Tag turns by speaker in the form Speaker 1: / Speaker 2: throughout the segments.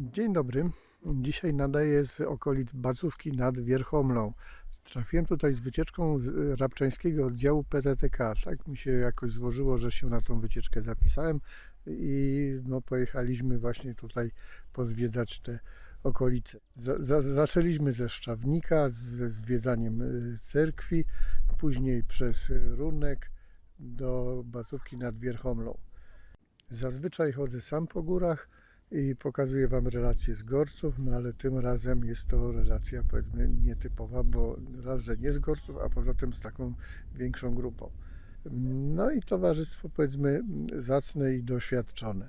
Speaker 1: Dzień dobry. Dzisiaj nadaję z okolic Bacówki nad Wierchomlą. Trafiłem tutaj z wycieczką z Rabczańskiego oddziału PTTK. Tak mi się jakoś złożyło, że się na tą wycieczkę zapisałem i no, pojechaliśmy właśnie tutaj pozwiedzać te okolice. Za, za, zaczęliśmy ze Szczawnika, ze zwiedzaniem y, cerkwi, później przez Runek do Bacówki nad Wierchomlą. Zazwyczaj chodzę sam po górach i pokazuję Wam relacje z Gorców, no ale tym razem jest to relacja powiedzmy nietypowa, bo raz, że nie z Gorców, a poza tym z taką większą grupą. No i towarzystwo powiedzmy zacne i doświadczone.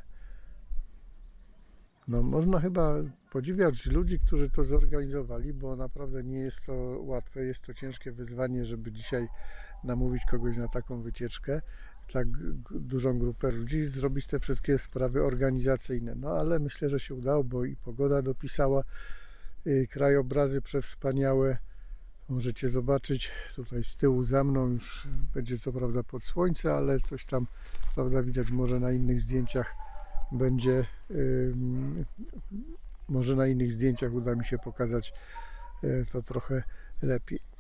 Speaker 1: No można chyba podziwiać ludzi, którzy to zorganizowali, bo naprawdę nie jest to łatwe, jest to ciężkie wyzwanie, żeby dzisiaj namówić kogoś na taką wycieczkę tak dużą grupę ludzi, zrobić te wszystkie sprawy organizacyjne. No ale myślę, że się udało, bo i pogoda dopisała, y, krajobrazy przewspaniałe. Możecie zobaczyć tutaj z tyłu za mną już będzie co prawda pod słońce, ale coś tam prawda widać może na innych zdjęciach będzie ym, może na innych zdjęciach uda mi się pokazać y, to trochę lepiej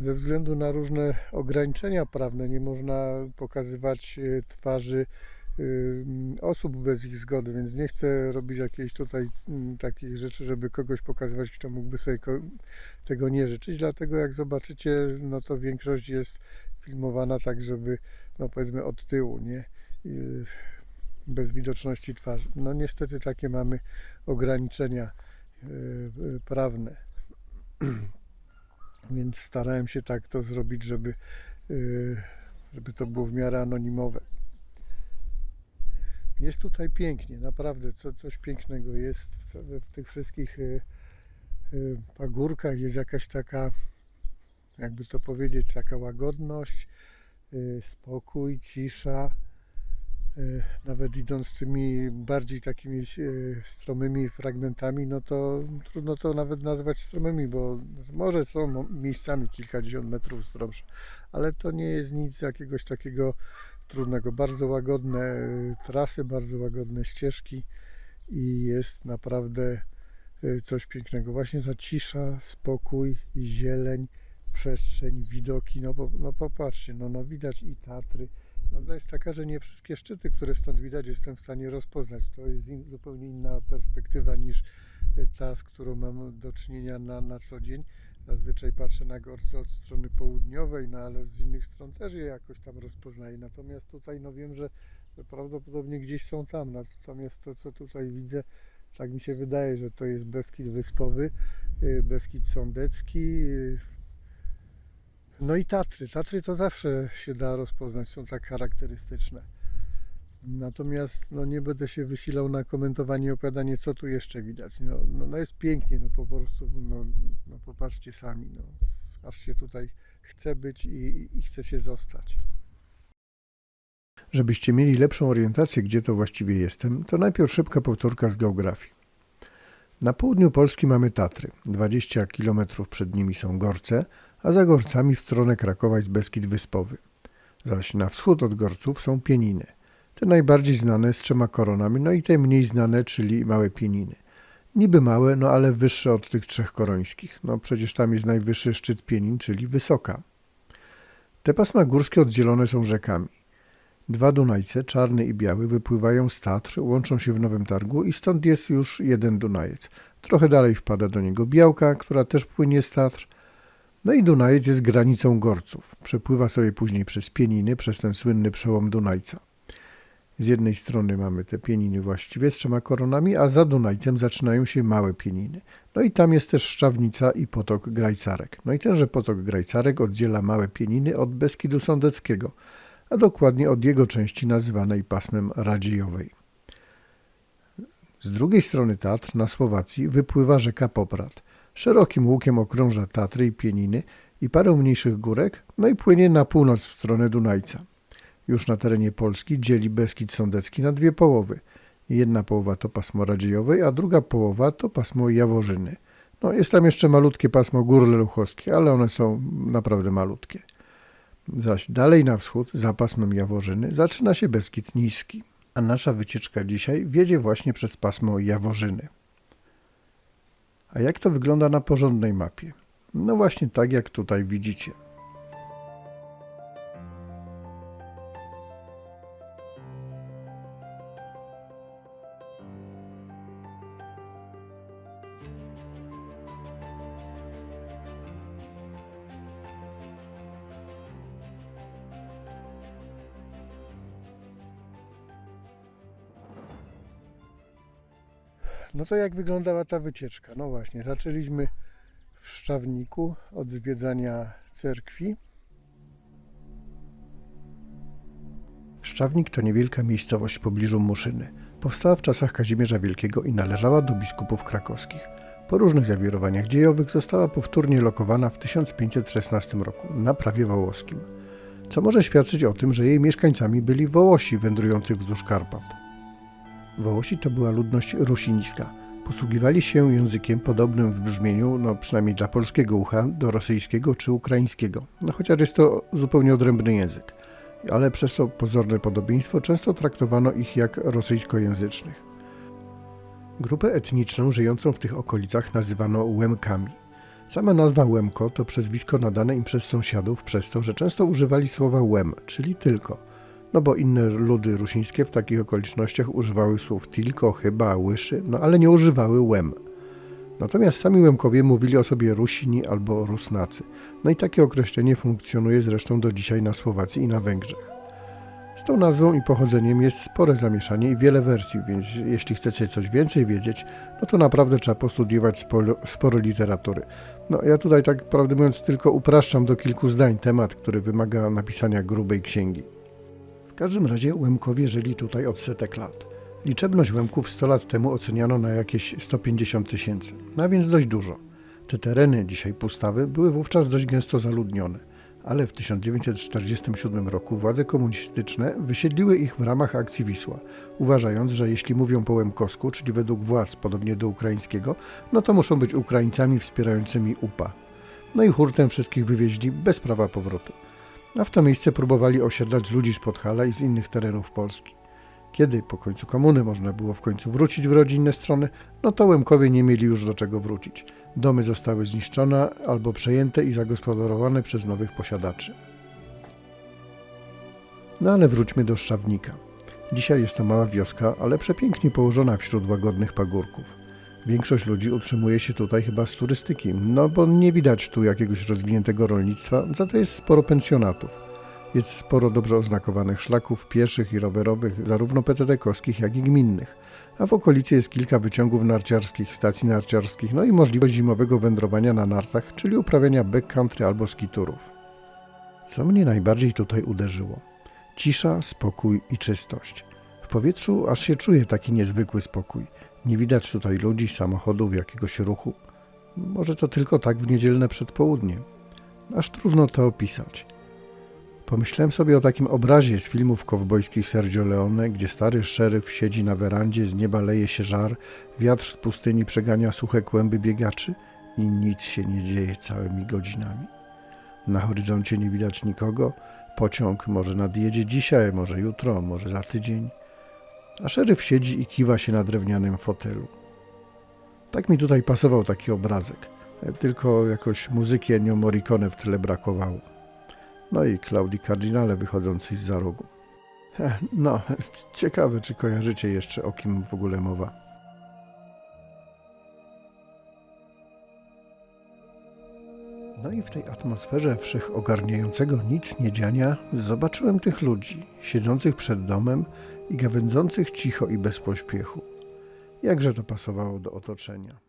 Speaker 1: ze względu na różne ograniczenia prawne nie można pokazywać e, twarzy y, osób bez ich zgody, więc nie chcę robić jakiejś tutaj mm, takich rzeczy, żeby kogoś pokazywać, kto mógłby sobie tego nie życzyć. Dlatego jak zobaczycie, no to większość jest filmowana tak, żeby no powiedzmy od tyłu, nie? Bez widoczności twarzy. No niestety takie mamy ograniczenia y, prawne więc starałem się tak to zrobić, żeby, yy, żeby to było w miarę anonimowe. Jest tutaj pięknie, naprawdę co, coś pięknego jest w, tych wszystkich yy, yy, pagórkach jest jakaś taka, jakby to powiedzieć, taka łagodność, spokój, cisza. Yy, Nawet idąc tymi bardziej takimi yy, stromymi fragmentami, no to trudno to nawet nazwać stromymi, bo może są miejscami kilkadziesiąt metrów stromsze, ale to nie jest nic jakiegoś takiego trudnego. Bardzo łagodne y, trasy, bardzo łagodne ścieżki i jest naprawdę coś pięknego. Właśnie ta cisza, spokój, zieleń, przestrzeń, widoki. No, no popatrzcie, no, no widać i Tatry. Prawda jest taka, że nie wszystkie szczyty, które stąd widać, jestem w stanie rozpoznać. To jest in, zupełnie inna perspektywa niż y, ta, z którą mam do czynienia na, na co dzień. Zazwyczaj patrzę na gorce od strony południowej, no ale z innych stron też je jakoś tam rozpoznaję. Natomiast tutaj no wiem, że prawdopodobnie gdzieś są tam. Natomiast to, co tutaj widzę, tak mi się wydaje, że to jest Beskid Wyspowy, y, Beskid Sądecki. No i Tatry. Tatry to zawsze się da rozpoznać, są tak charakterystyczne. Natomiast no, nie będę się wysilał na komentowanie i opowiadanie, co tu jeszcze widać. No, no, no jest pięknie, no po prostu, no, no popatrzcie sami, no, aż się tutaj chce być i, i chce się zostać. Żebyście mieli lepszą orientację, gdzie to właściwie jestem, to najpierw szybka powtórka z geografii. Na południu Polski mamy Tatry. 20 km przed nimi są Gorce, a za Gorcami w stronę Krakowa jest Beskid Wyspowy. Zaś na wschód od Gorców są Pieniny. Te najbardziej znane z trzema koronami, no i te mniej znane, czyli małe Pieniny. Niby małe, no ale wyższe od tych trzech korońskich. No przecież tam jest najwyższy szczyt Pienin, czyli Wysoka. Te pasma górskie oddzielone są rzekami. Dwa Dunajce, czarny i biały, wypływają z Tatr, łączą się w Nowym Targu i stąd jest już jeden Dunajec. Trochę dalej wpada do niego Białka, która też płynie z Tatr. No i Dunajec jest granicą Gorców. Przepływa sobie później przez Pieniny, przez ten słynny przełom Dunajca. Z jednej strony mamy te Pieniny właściwie z trzema koronami, a za Dunajcem zaczynają się małe Pieniny. No i tam jest też Szczawnica i potok Grajcarek. No i tenże potok Grajcarek oddziela małe Pieniny od Beskidu Sądeckiego – a dokładnie od jego części nazywanej pasmem Radziejowej. Z drugiej strony Tatr na Słowacji wypływa rzeka Poprad. Szerokim łukiem okrąża Tatry i Pieniny i parę mniejszych górek, no i płynie na północ w stronę Dunajca. Już na terenie Polski dzieli Beskid Sądecki na dwie połowy. Jedna połowa to pasmo Radziejowej, a druga połowa to pasmo Jaworzyny. No, jest tam jeszcze malutkie pasmo Gór Leluchowskich, ale one są naprawdę malutkie zaś dalej na wschód, za pasmem Jaworzyny, zaczyna się Beskid Niski. A nasza wycieczka dzisiaj wiedzie właśnie przez pasmo Jaworzyny. A jak to wygląda na porządnej mapie? No właśnie tak jak tutaj widzicie. No to jak wyglądała ta wycieczka? No właśnie, zaczęliśmy w Szczawniku od zwiedzania cerkwi. Szczawnik to niewielka miejscowość w pobliżu Muszyny. Powstała w czasach Kazimierza Wielkiego i należała do biskupów krakowskich. Po różnych zawirowaniach dziejowych została powtórnie lokowana w 1516 roku na prawie wołoskim, co może świadczyć o tym, że jej mieszkańcami byli Wołosi wędrujący wzdłuż Karpat. Wołosi to była ludność rusiniska. Posługiwali się językiem podobnym w brzmieniu, no przynajmniej dla polskiego ucha, do rosyjskiego czy ukraińskiego. No chociaż jest to zupełnie odrębny język, ale przez to pozorne podobieństwo często traktowano ich jak rosyjskojęzycznych. Grupę etniczną żyjącą w tych okolicach nazywano Łemkami. Sama nazwa Łemko to przezwisko nadane im przez sąsiadów przez to, że często używali słowa Łem, czyli tylko – no bo inne ludy rusińskie w takich okolicznościach używały słów tylko, chyba, łyszy, no ale nie używały łem. Natomiast sami Łemkowie mówili o sobie Rusini albo Rusnacy. No i takie określenie funkcjonuje zresztą do dzisiaj na Słowacji i na Węgrzech. Z tą nazwą i pochodzeniem jest spore zamieszanie i wiele wersji, więc jeśli chcecie coś więcej wiedzieć, no to naprawdę trzeba postudiować sporo, sporo literatury. No ja tutaj tak prawdę mówiąc tylko upraszczam do kilku zdań temat, który wymaga napisania grubej księgi. Każdym razie Łemkowie żyli tutaj od setek lat. Liczebność Łemków 100 lat temu oceniano na jakieś 150 tysięcy, a więc dość dużo. Te tereny, dzisiaj pustawy, były wówczas dość gęsto zaludnione, ale w 1947 roku władze komunistyczne wysiedliły ich w ramach akcji Wisła, uważając, że jeśli mówią po łemkowsku, czyli według władz podobnie do ukraińskiego, no to muszą być Ukraińcami wspierającymi UPA. No i hurtem wszystkich wywieźli bez prawa powrotu a w to miejsce próbowali osiedlać ludzi z Podhala i z innych terenów Polski. Kiedy po końcu komuny można było w końcu wrócić w rodzinne strony, no to Łemkowie nie mieli już do czego wrócić. Domy zostały zniszczone albo przejęte i zagospodarowane przez nowych posiadaczy. No ale wróćmy do Szczawnika. Dzisiaj jest to mała wioska, ale przepięknie położona wśród łagodnych pagórków. Większość ludzi utrzymuje się tutaj chyba z turystyki, no bo nie widać tu jakiegoś rozwiniętego rolnictwa, za to jest sporo pensjonatów. Jest sporo dobrze oznakowanych szlaków pieszych i rowerowych, zarówno PTT-kowskich, jak i gminnych. A w okolicy jest kilka wyciągów narciarskich, stacji narciarskich, no i możliwość zimowego wędrowania na nartach, czyli uprawiania backcountry albo skiturów. Co mnie najbardziej tutaj uderzyło? Cisza, spokój i czystość. W powietrzu aż się czuje taki niezwykły spokój. Nie widać tutaj ludzi, samochodów, jakiegoś ruchu. Może to tylko tak w niedzielne przedpołudnie. Aż trudno to opisać. Pomyślałem sobie o takim obrazie z filmów kowbojskich Sergio Leone, gdzie stary szeryf siedzi na werandzie, z nieba leje się żar, wiatr z pustyni przegania suche kłęby biegaczy i nic się nie dzieje całymi godzinami. Na horyzoncie nie widać nikogo, pociąg może nadjedzie dzisiaj, może jutro, może za tydzień a szeryf siedzi i kiwa się na drewnianym fotelu. Tak mi tutaj pasował taki obrazek, tylko jakoś muzyki Ennio Morricone w tle brakowało. No i Claudii Cardinale wychodzącej z za rogu. No, ciekawe, czy kojarzycie jeszcze, o kim w ogóle mowa. No i w tej atmosferze wszechogarniającego nic nie dziania zobaczyłem tych ludzi, siedzących przed domem i gawędzących cicho i bez pośpiechu. Jakże to pasowało do otoczenia.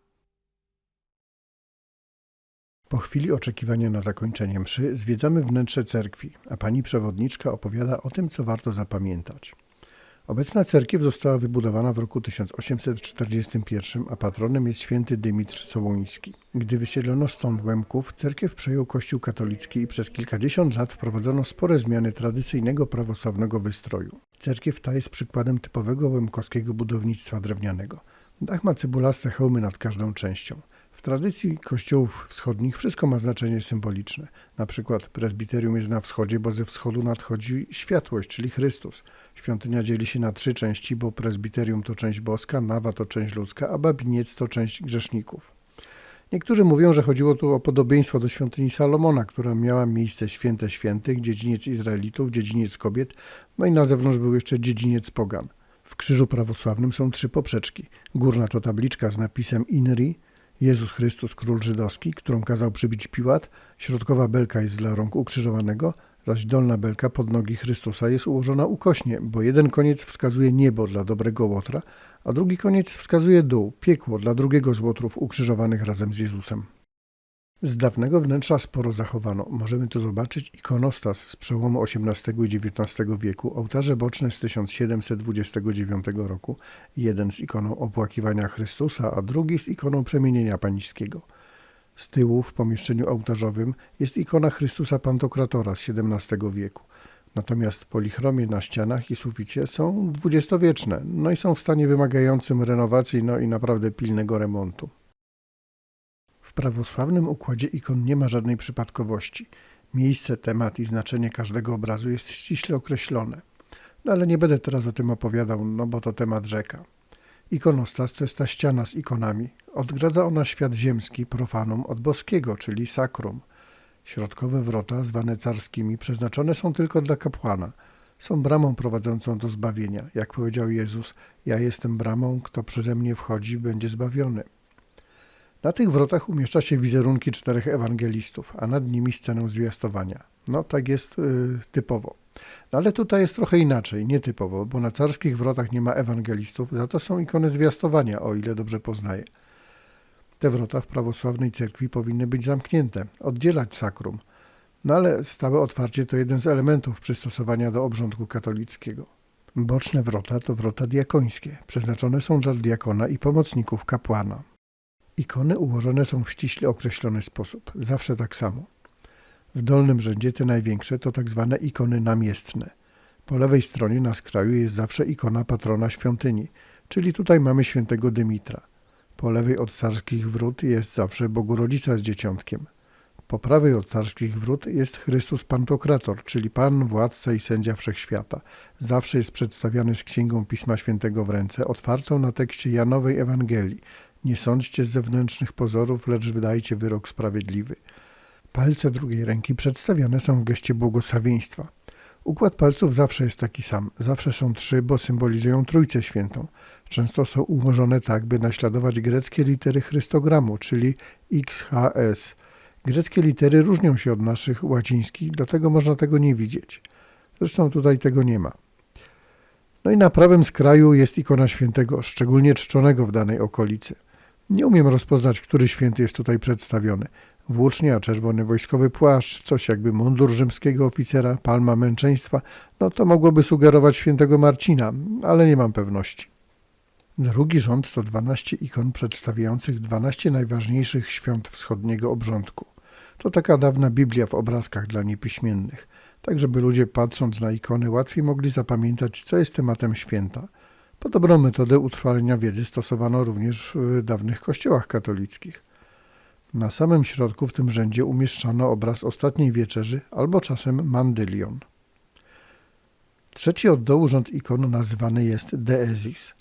Speaker 1: Po chwili oczekiwania na zakończenie mszy zwiedzamy wnętrze cerkwi, a pani przewodniczka opowiada o tym, co warto zapamiętać. Obecna cerkiew została wybudowana w roku 1841, a patronem jest święty Dymitr Sołoński. Gdy wysiedlono stąd Łemków, cerkiew przejął kościół katolicki i przez kilkadziesiąt lat wprowadzono spore zmiany tradycyjnego prawosławnego wystroju. Cerkiew ta jest przykładem typowego łemkowskiego budownictwa drewnianego. Dach ma cebulaste hełmy nad każdą częścią. W tradycji kościołów wschodnich wszystko ma znaczenie symboliczne. Na przykład prezbiterium jest na wschodzie, bo ze wschodu nadchodzi światłość, czyli Chrystus. Świątynia dzieli się na trzy części, bo prezbiterium to część boska, nawa to część ludzka, a babiniec to część grzeszników. Niektórzy mówią, że chodziło tu o podobieństwo do świątyni Salomona, która miała miejsce święte świętych, dziedziniec Izraelitów, dziedziniec kobiet, no i na zewnątrz był jeszcze dziedziniec pogan. W krzyżu prawosławnym są trzy poprzeczki. Górna to tabliczka z napisem INRI, Jezus Chrystus, król żydowski, którą kazał przybić Piłat. Środkowa belka jest dla rąk ukrzyżowanego, zaś dolna belka pod nogi Chrystusa jest ułożona ukośnie, bo jeden koniec wskazuje niebo dla dobrego łotra, a drugi koniec wskazuje dół, piekło dla drugiego z łotrów ukrzyżowanych razem z Jezusem. Z dawnego wnętrza sporo zachowano. Możemy tu zobaczyć ikonostas z przełomu XVIII i XIX wieku, ołtarze boczne z 1729 roku, jeden z ikoną opłakiwania Chrystusa, a drugi z ikoną przemienienia pańskiego. Z tyłu w pomieszczeniu ołtarzowym jest ikona Chrystusa Pantokratora z XVII wieku. Natomiast polichromie na ścianach i suficie są dwudziestowieczne, no i są w stanie wymagającym renowacji, no i naprawdę pilnego remontu. W prawosławnym układzie ikon nie ma żadnej przypadkowości. Miejsce, temat i znaczenie każdego obrazu jest ściśle określone. No ale nie będę teraz o tym opowiadał, no bo to temat rzeka. Ikonostas to jest ta ściana z ikonami. Odgradza ona świat ziemski, profanum, od boskiego, czyli sakrum. Środkowe wrota, zwane carskimi, przeznaczone są tylko dla kapłana. Są bramą prowadzącą do zbawienia. Jak powiedział Jezus, ja jestem bramą, kto przeze mnie wchodzi, będzie zbawiony. Na tych wrotach umieszcza się wizerunki czterech ewangelistów, a nad nimi scenę zwiastowania. No tak jest y, typowo. No ale tutaj jest trochę inaczej, nietypowo, bo na carskich wrotach nie ma ewangelistów, za to są ikony zwiastowania, o ile dobrze poznaję. Te wrota w prawosławnej cerkwi powinny być zamknięte, oddzielać sakrum. No ale stałe otwarcie to jeden z elementów przystosowania do obrządku katolickiego. Boczne wrota to wrota diakońskie, przeznaczone są dla diakona i pomocników kapłana. Ikony ułożone są w ściśle określony sposób, zawsze tak samo. W dolnym rzędzie te największe to tak zwane ikony namiestne. Po lewej stronie na skraju jest zawsze ikona patrona świątyni, czyli tutaj mamy świętego Dymitra. Po lewej od carskich wrót jest zawsze Bogorodzica z dzieciątkiem. Po prawej od carskich wrót jest Chrystus Pantokrator, czyli Pan, Władca i Sędzia Wszechświata. Zawsze jest przedstawiany z Księgą Pisma Świętego w ręce, otwartą na tekście Janowej Ewangelii. Nie sądźcie z zewnętrznych pozorów, lecz wydajcie wyrok sprawiedliwy. Palce drugiej ręki przedstawiane są w geście błogosławieństwa. Układ palców zawsze jest taki sam. Zawsze są trzy, bo symbolizują Trójcę Świętą. Często są ułożone tak, by naśladować greckie litery chrystogramu, czyli XHS. Greckie litery różnią się od naszych łacińskich, dlatego można tego nie widzieć. Zresztą tutaj tego nie ma. No i na prawym skraju jest ikona świętego, szczególnie czczonego w danej okolicy. Nie umiem rozpoznać, który święty jest tutaj przedstawiony. Włócznia, czerwony wojskowy płaszcz, coś jakby mundur rzymskiego oficera, palma męczeństwa, no to mogłoby sugerować świętego Marcina, ale nie mam pewności. Drugi rząd to 12 ikon przedstawiających 12 najważniejszych świąt wschodniego obrządku. To taka dawna Biblia w obrazkach dla niepiśmiennych, tak żeby ludzie patrząc na ikony łatwiej mogli zapamiętać, co jest tematem święta. Podobną metodę utrwalenia wiedzy stosowano również w dawnych kościołach katolickich. Na samym środku w tym rzędzie umieszczano obraz ostatniej wieczerzy albo czasem mandylion. Trzeci od dołu rząd ikon nazywany jest Deezis.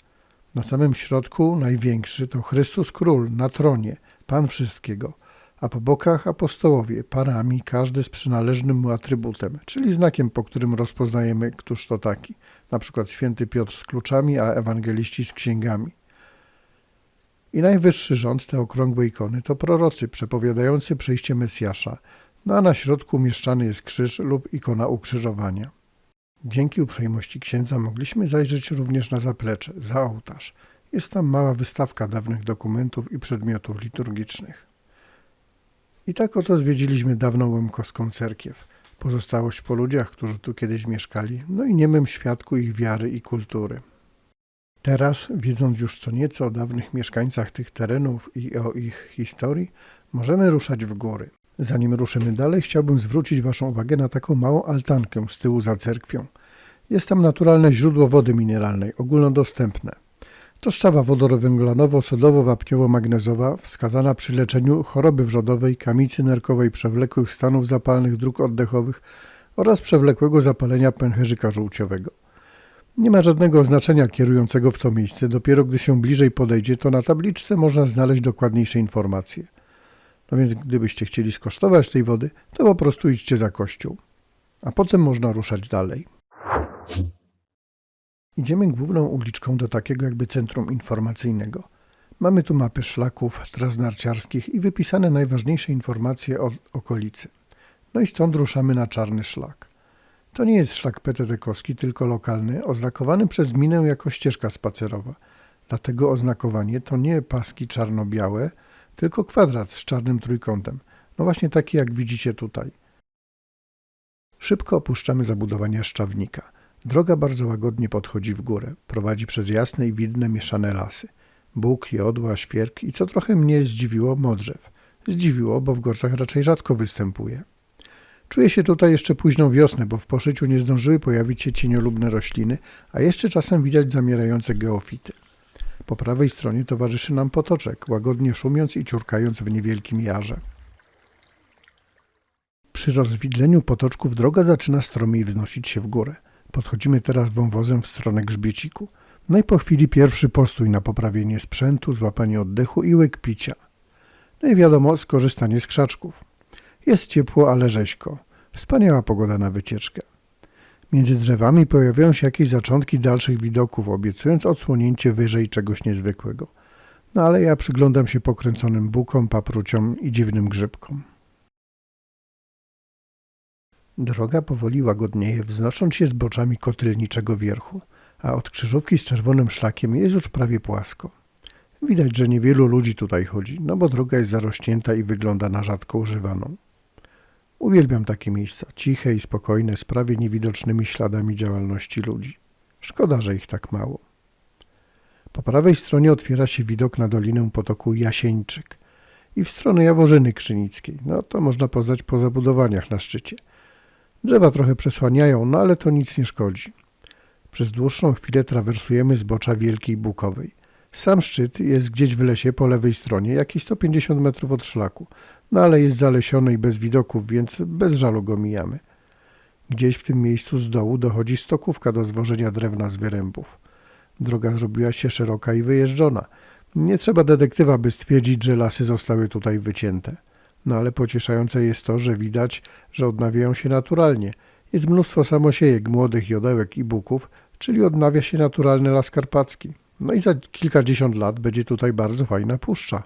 Speaker 1: Na samym środku największy to Chrystus Król na tronie, Pan wszystkiego, a po bokach apostołowie, parami, każdy z przynależnym mu atrybutem, czyli znakiem, po którym rozpoznajemy, któż to taki. Na przykład święty Piotr z kluczami, a ewangeliści z księgami. I najwyższy rząd, te okrągłe ikony, to prorocy przepowiadający przyjście Mesjasza, no a na środku umieszczany jest krzyż lub ikona ukrzyżowania. Dzięki uprzejmości księdza mogliśmy zajrzeć również na zaplecze, za ołtarz. Jest tam mała wystawka dawnych dokumentów i przedmiotów liturgicznych. I tak oto zwiedziliśmy dawną łemkowską cerkiew, pozostałość po ludziach, którzy tu kiedyś mieszkali, no i niemym świadku ich wiary i kultury. Teraz, wiedząc już co nieco o dawnych mieszkańcach tych terenów i o ich historii, możemy ruszać w góry. Zanim ruszymy dalej, chciałbym zwrócić Waszą uwagę na taką małą altankę z tyłu za cerkwią. Jest tam naturalne źródło wody mineralnej, ogólnodostępne. To szczawa wodorowęglanowo-sodowo-wapniowo-magnezowa wskazana przy leczeniu choroby wrzodowej, kamicy nerkowej, przewlekłych stanów zapalnych dróg oddechowych oraz przewlekłego zapalenia pęcherzyka żółciowego. Nie ma żadnego oznaczenia kierującego w to miejsce, dopiero gdy się bliżej podejdzie, to na tabliczce można znaleźć dokładniejsze informacje. No więc gdybyście chcieli skosztować tej wody, to po prostu idźcie za kościół. A potem można ruszać dalej. Idziemy główną uliczką do takiego jakby centrum informacyjnego. Mamy tu mapy szlaków, tras narciarskich i wypisane najważniejsze informacje o okolicy. No i stąd ruszamy na czarny szlak. To nie jest szlak PTT-kowski, tylko lokalny, oznakowany przez gminę jako ścieżka spacerowa. Dlatego oznakowanie to nie paski czarno-białe, tylko kwadrat z czarnym trójkątem. No właśnie taki jak widzicie tutaj. Szybko opuszczamy zabudowania Szczawnika. Droga bardzo łagodnie podchodzi w górę. Prowadzi przez jasne i widne mieszane lasy. Bóg, jodła, świerk i co trochę mnie zdziwiło, modrzew. Zdziwiło, bo w gorcach raczej rzadko występuje. Czuję się tutaj jeszcze późną wiosnę, bo w poszyciu nie zdążyły pojawić się cieniolubne rośliny, a jeszcze czasem widać zamierające geofity. Po prawej stronie towarzyszy nam potoczek, łagodnie szumiąc i ciurkając w niewielkim jarze. Przy rozwidleniu potoczków droga zaczyna stromiej wznosić się w górę. Podchodzimy teraz wąwozem w stronę grzbieciku. No i po chwili pierwszy postój na poprawienie sprzętu, złapanie oddechu i łyk picia. No i wiadomo, skorzystanie z krzaczków. Jest ciepło, ale rzeźko. Wspaniała pogoda na wycieczkę. Między drzewami pojawiają się jakieś zaczątki dalszych widoków, obiecując odsłonięcie wyżej czegoś niezwykłego. No ale ja przyglądam się pokręconym bukom, papruciom i dziwnym grzybkom. Droga powoli łagodnieje, wznosząc się zboczami kotylniczego wierchu, a od krzyżówki z czerwonym szlakiem jest już prawie płasko. Widać, że niewielu ludzi tutaj chodzi, no bo droga jest zarośnięta i wygląda na rzadko używaną. Uwielbiam takie miejsca, ciche i spokojne, z prawie niewidocznymi śladami działalności ludzi. Szkoda, że ich tak mało. Po prawej stronie otwiera się widok na dolinę potoku Jasieńczyk i w stronę Jaworzyny Krzynickiej. No to można poznać po zabudowaniach na szczycie. Drzewa trochę przesłaniają, no ale to nic nie szkodzi. Przez dłuższą chwilę trawersujemy zbocza Wielkiej Bukowej. Sam szczyt jest gdzieś w lesie po lewej stronie, jakieś 150 metrów od szlaku, no ale jest zalesiony i bez widoków, więc bez żalu go mijamy. Gdzieś w tym miejscu z dołu dochodzi stokówka do zwożenia drewna z wyrębów. Droga zrobiła się szeroka i wyjeżdżona. Nie trzeba detektywa, by stwierdzić, że lasy zostały tutaj wycięte. No ale pocieszające jest to, że widać, że odnawiają się naturalnie. Jest mnóstwo samosiejek, młodych jodełek i buków, czyli odnawia się naturalny las karpacki. No i za kilkadziesiąt lat będzie tutaj bardzo fajna puszcza.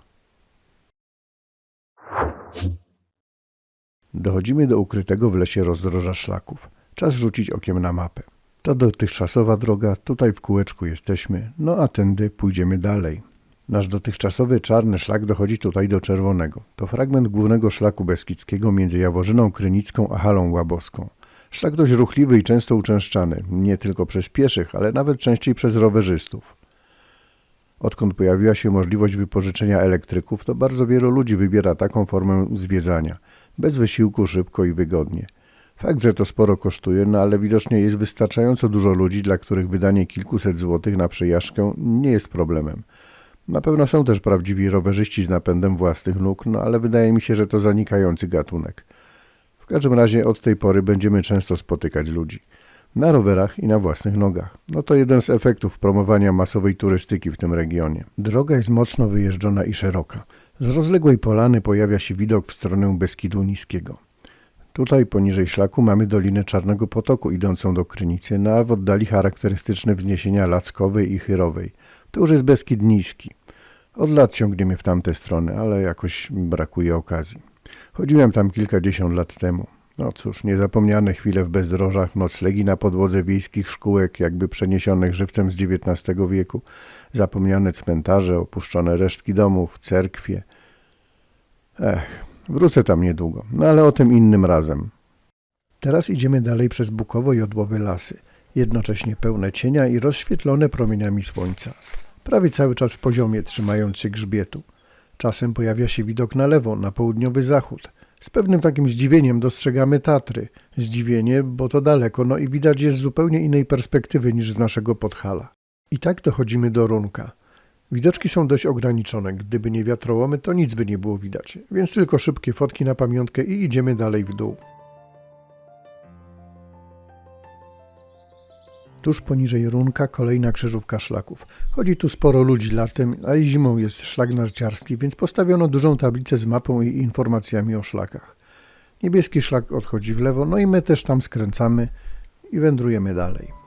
Speaker 1: Dochodzimy do ukrytego w lesie rozdroża szlaków. Czas rzucić okiem na mapę. To dotychczasowa droga, tutaj w kółeczku jesteśmy, no a tędy pójdziemy dalej. Nasz dotychczasowy czarny szlak dochodzi tutaj do czerwonego. To fragment głównego szlaku beskidzkiego między Jaworzyną Krynicką a Halą Łaboską. Szlak dość ruchliwy i często uczęszczany, nie tylko przez pieszych, ale nawet częściej przez rowerzystów. Odkąd pojawiła się możliwość wypożyczenia elektryków, to bardzo wielu ludzi wybiera taką formę zwiedzania. Bez wysiłku, szybko i wygodnie. Fakt, że to sporo kosztuje, no ale widocznie jest wystarczająco dużo ludzi, dla których wydanie kilkuset złotych na przejażdżkę nie jest problemem. Na pewno są też prawdziwi rowerzyści z napędem własnych nóg, no ale wydaje mi się, że to zanikający gatunek. W każdym razie od tej pory będziemy często spotykać ludzi. Na rowerach i na własnych nogach. No to jeden z efektów promowania masowej turystyki w tym regionie. Droga jest mocno wyjeżdżona i szeroka. Z rozległej polany pojawia się widok w stronę Beskidu Niskiego. Tutaj poniżej szlaku mamy Dolinę Czarnego Potoku idącą do Krynicy, no a w oddali charakterystyczne wzniesienia Lackowej i Chyrowej. To już jest Beskid Niski. Od lat ciągniemy w tamte strony, ale jakoś brakuje okazji. Chodziłem tam kilkadziesiąt lat temu. No cóż, niezapomniane chwile w bezdrożach, noclegi na podłodze wiejskich szkółek, jakby przeniesionych żywcem z XIX wieku, zapomniane cmentarze, opuszczone resztki domów, cerkwie. Ech, wrócę tam niedługo, no ale o tym innym razem. Teraz idziemy dalej przez bukowo-jodłowe lasy, jednocześnie pełne cienia i rozświetlone promieniami słońca. Prawie cały czas w poziomie, trzymając się grzbietu. Czasem pojawia się widok na lewo, na południowy zachód. Z pewnym takim zdziwieniem dostrzegamy Tatry. Zdziwienie, bo to daleko, no i widać je z zupełnie innej perspektywy niż z naszego Podhala. I tak dochodzimy do Runka. Widoczki są dość ograniczone. Gdyby nie wiatrołomy, to nic by nie było widać. Więc tylko szybkie fotki na pamiątkę i idziemy dalej w dół. Tuż poniżej runka kolejna krzyżówka szlaków. Chodzi tu sporo ludzi latem, a i zimą jest szlak narciarski, więc postawiono dużą tablicę z mapą i informacjami o szlakach. Niebieski szlak odchodzi w lewo, no i my też tam skręcamy i wędrujemy dalej.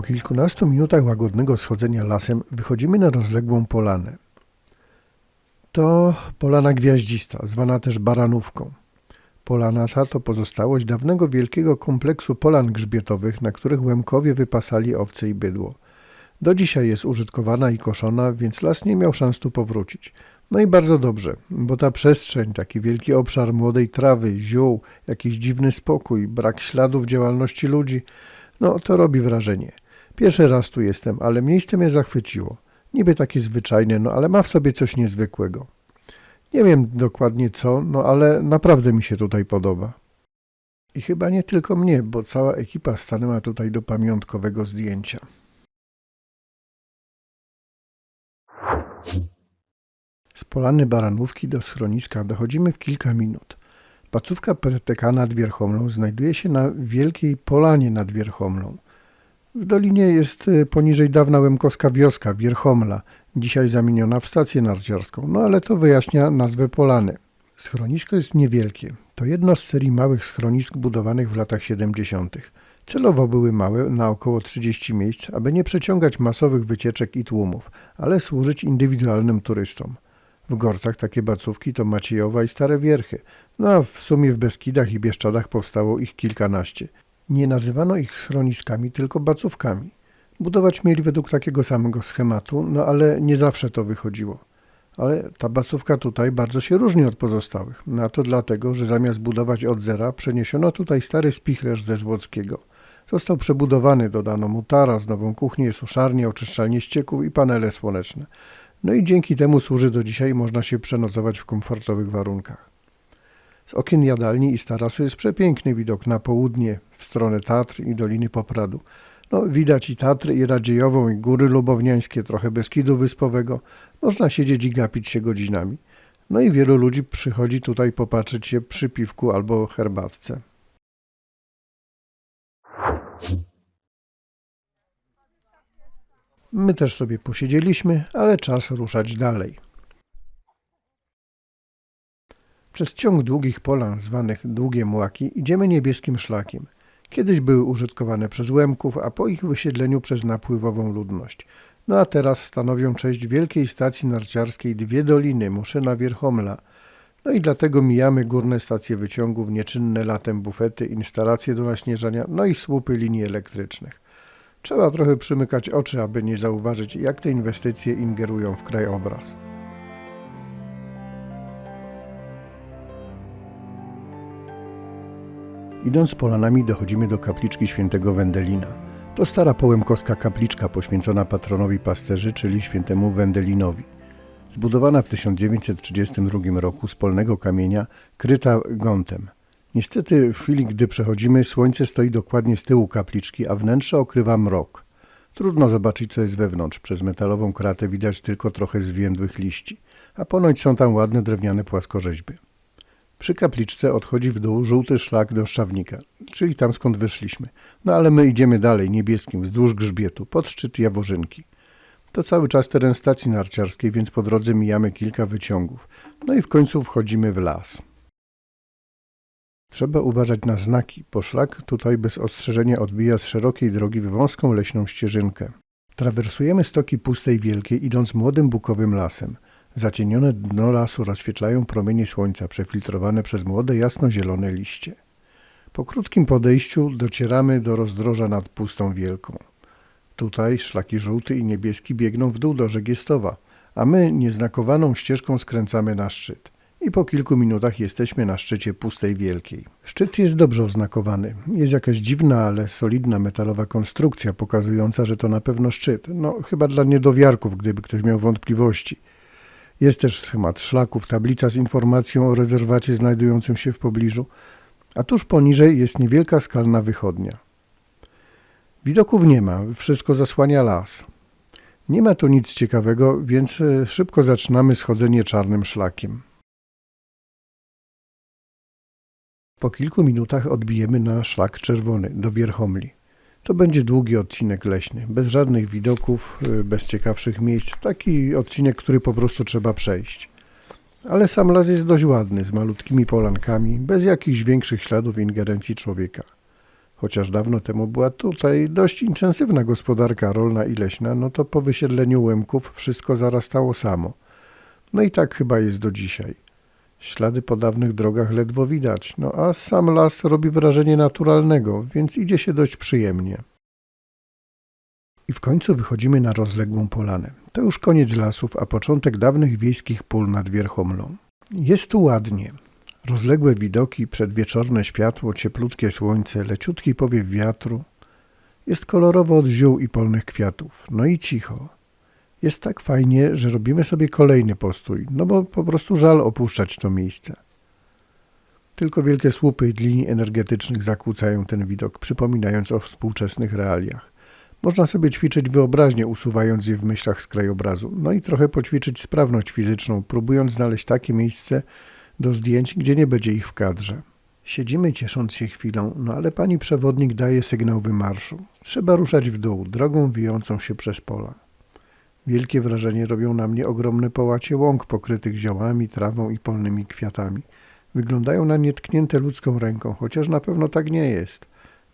Speaker 1: Po kilkunastu minutach łagodnego schodzenia lasem wychodzimy na rozległą polanę. To polana gwiaździsta, zwana też baranówką. Polana ta to pozostałość dawnego wielkiego kompleksu polan grzbietowych, na których Łemkowie wypasali owce i bydło. Do dzisiaj jest użytkowana i koszona, więc las nie miał szans tu powrócić. No i bardzo dobrze, bo ta przestrzeń, taki wielki obszar młodej trawy, ziół, jakiś dziwny spokój, brak śladów działalności ludzi, no to robi wrażenie. Pierwszy raz tu jestem, ale miejsce mnie zachwyciło. Niby takie zwyczajne, no ale ma w sobie coś niezwykłego. Nie wiem dokładnie co, no ale naprawdę mi się tutaj podoba. I chyba nie tylko mnie, bo cała ekipa stanęła tutaj do pamiątkowego zdjęcia. Z polany Baranówki do schroniska dochodzimy w kilka minut. Placówka PTK nad Wierchomlą znajduje się na wielkiej polanie nad Wierchomlą. W dolinie jest y, poniżej dawna łemkowska wioska Wierchomla, dzisiaj zamieniona w stację narciarską, no ale to wyjaśnia nazwę polany. Schronisko jest niewielkie. To jedno z serii małych schronisk budowanych w latach 70. Celowo były małe, na około 30 miejsc, aby nie przeciągać masowych wycieczek i tłumów, ale służyć indywidualnym turystom. W Gorcach takie bacówki to Maciejowa i Stare Wierchy, no a w sumie w Beskidach i Bieszczadach powstało ich kilkanaście. Nie nazywano ich schroniskami, tylko bacówkami. Budować mieli według takiego samego schematu, no ale nie zawsze to wychodziło. Ale ta bacówka tutaj bardzo się różni od pozostałych. No a to dlatego, że zamiast budować od zera, przeniesiono tutaj stary spichlerz ze Złockiego. Został przebudowany, dodano mu taras, nową kuchnię, suszarnię, oczyszczalnię ścieków i panele słoneczne. No i dzięki temu służy do dzisiaj można się przenocować w komfortowych warunkach. Z okien jadalni i z tarasu jest przepiękny widok na południe, w stronę Tatr i Doliny Popradu. No, widać i Tatry, i Radziejową, i Góry Lubowniańskie, trochę Beskidu Wyspowego. Można siedzieć i gapić się godzinami. No i wielu ludzi przychodzi tutaj popatrzeć się przy piwku albo herbatce. My też sobie posiedzieliśmy, ale czas ruszać dalej. Przez ciąg długich polan, zwanych Długie Młaki, idziemy niebieskim szlakiem. Kiedyś były użytkowane przez Łemków, a po ich wysiedleniu przez napływową ludność. No a teraz stanowią część wielkiej stacji narciarskiej Dwie Doliny, Muszyna Wierchomla. No i dlatego mijamy górne stacje wyciągów, nieczynne latem bufety, instalacje do naśnieżania, no i słupy linii elektrycznych. Trzeba trochę przymykać oczy, aby nie zauważyć, jak te inwestycje ingerują w krajobraz. Idąc polanami dochodzimy do kapliczki świętego Wendelina. To stara połemkowska kapliczka poświęcona patronowi pasterzy, czyli świętemu Wendelinowi. Zbudowana w 1932 roku z polnego kamienia, kryta gątem. Niestety w chwili, gdy przechodzimy, słońce stoi dokładnie z tyłu kapliczki, a wnętrze okrywa mrok. Trudno zobaczyć, co jest wewnątrz. Przez metalową kratę widać tylko trochę zwiędłych liści, a ponoć są tam ładne drewniane płaskorzeźby. Przy kapliczce odchodzi w dół żółty szlak do Szczawnika, czyli tam skąd wyszliśmy. No ale my idziemy dalej, niebieskim, wzdłuż grzbietu, pod szczyt Jaworzynki. To cały czas teren stacji narciarskiej, więc po drodze mijamy kilka wyciągów. No i w końcu wchodzimy w las. Trzeba uważać na znaki, bo szlak tutaj bez ostrzeżenia odbija z szerokiej drogi w wąską leśną ścieżynkę. Trawersujemy stoki pustej wielkiej, idąc młodym bukowym lasem. Zacienione dno lasu rozświetlają promienie słońca przefiltrowane przez młode jasnozielone liście. Po krótkim podejściu docieramy do rozdroża nad Pustą Wielką. Tutaj szlaki żółty i niebieski biegną w dół do Żegiestowa, a my nieznakowaną ścieżką skręcamy na szczyt. I i po kilku minutach jesteśmy na szczycie Pustej Wielkiej. Szczyt jest dobrze oznakowany. Jest jakaś dziwna, ale solidna metalowa konstrukcja pokazująca, że to na pewno szczyt. No, chyba dla niedowiarków, gdyby ktoś miał wątpliwości. Jest też schemat szlaków, tablica z informacją o rezerwacie znajdującym się w pobliżu, a tuż poniżej jest niewielka skalna wychodnia. Widoków nie ma, wszystko zasłania las. Nie ma tu nic ciekawego, więc e, szybko zaczynamy schodzenie czarnym szlakiem. Po kilku minutach odbijemy na szlak czerwony do Wierchomli. To będzie długi odcinek leśny, bez żadnych widoków, e, bez ciekawszych miejsc. Taki odcinek, który po prostu trzeba przejść. Ale sam las jest dość ładny, z malutkimi polankami, bez jakichś większych śladów ingerencji człowieka. Chociaż dawno temu była tutaj dość intensywna gospodarka rolna i leśna, no to po wysiedleniu Łemków wszystko zarastało samo. No i tak chyba jest do dzisiaj. Ślady po dawnych drogach ledwo widać, no a sam las robi wrażenie naturalnego, więc idzie się dość przyjemnie. I w końcu wychodzimy na rozległą polanę. To już koniec lasów, a początek dawnych wiejskich pól nad Wierchomlą. Jest tu ładnie. Rozległe widoki, przedwieczorne światło, cieplutkie słońce, leciutki powiew wiatru. Jest kolorowo od ziół i polnych kwiatów. No i cicho. Jest tak fajnie, że robimy sobie kolejny postój, no bo po prostu żal opuszczać to miejsce. Tylko wielkie słupy linii energetycznych zakłócają ten widok, przypominając o współczesnych realiach. Można sobie ćwiczyć wyobraźnię, usuwając je w myślach z krajobrazu, no i trochę poćwiczyć sprawność fizyczną, próbując znaleźć takie miejsce do zdjęć, gdzie nie będzie ich w kadrze. Siedzimy ciesząc się chwilą, no ale pani przewodnik daje sygnał wymarszu. Trzeba ruszać w dół, drogą wijącą się przez pola. Wielkie wrażenie robią na mnie ogromne połacie łąk pokrytych ziołami, trawą i polnymi kwiatami. Wyglądają na nietknięte ludzką ręką, chociaż na pewno tak nie jest.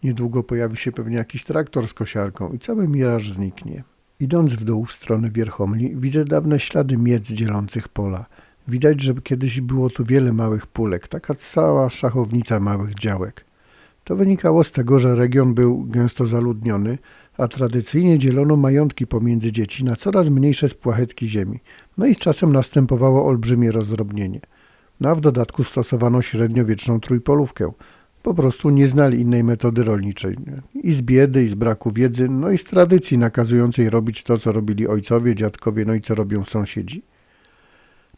Speaker 1: Niedługo pojawi się pewnie jakiś traktor z kosiarką i cały miraż zniknie. Idąc w dół w stronę Wierchomli, widzę dawne ślady miec dzielących pola. Widać, że kiedyś było tu wiele małych pólek, taka cała szachownica małych działek. To wynikało z tego, że region był gęsto zaludniony, a tradycyjnie dzielono majątki pomiędzy dzieci na coraz mniejsze spłachetki ziemi. No i z czasem następowało olbrzymie rozdrobnienie. No a w dodatku stosowano średniowieczną trójpolówkę. Po prostu nie znali innej metody rolniczej. I z biedy, i z braku wiedzy, no i z tradycji nakazującej robić to, co robili ojcowie, dziadkowie, no i co robią sąsiedzi.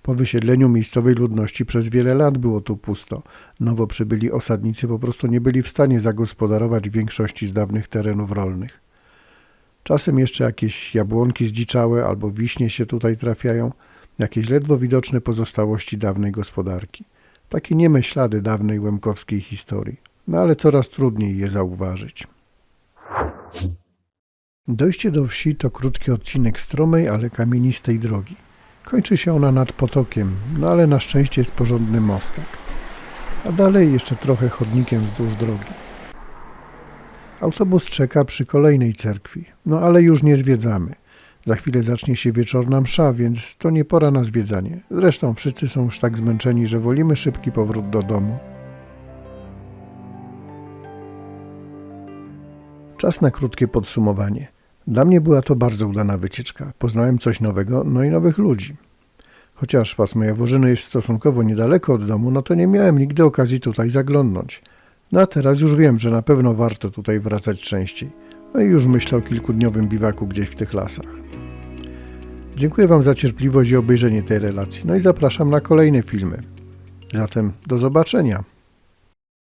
Speaker 1: Po wysiedleniu miejscowej ludności przez wiele lat było tu pusto. Nowo przybyli osadnicy po prostu nie byli w stanie zagospodarować większości z dawnych terenów rolnych. Czasem jeszcze jakieś jabłonki zdziczałe albo wiśnie się tutaj trafiają, jakieś ledwo widoczne pozostałości dawnej gospodarki. Takie nieme ślady dawnej łemkowskiej historii, no ale coraz trudniej je zauważyć. Dojście do wsi to krótki odcinek stromej, ale kamienistej drogi. Kończy się ona nad potokiem, no ale na szczęście jest porządny mostek. A dalej jeszcze trochę chodnikiem wzdłuż drogi. Autobus czeka przy kolejnej cerkwi, no ale już nie zwiedzamy. Za chwilę zacznie się wieczorna msza, więc to nie pora na zwiedzanie. Zresztą wszyscy są już tak zmęczeni, że wolimy szybki powrót do domu. Czas na krótkie podsumowanie. Dla mnie była to bardzo udana wycieczka. Poznałem coś nowego, no i nowych ludzi. Chociaż pasmo Jaworzyny jest stosunkowo niedaleko od domu, no to nie miałem nigdy okazji tutaj zaglądnąć. No a teraz już wiem, że na pewno warto tutaj wracać częściej. No i już myślę o kilkudniowym biwaku gdzieś w tych lasach. Dziękuję Wam za cierpliwość i obejrzenie tej relacji. No i zapraszam na kolejne filmy. Zatem do zobaczenia.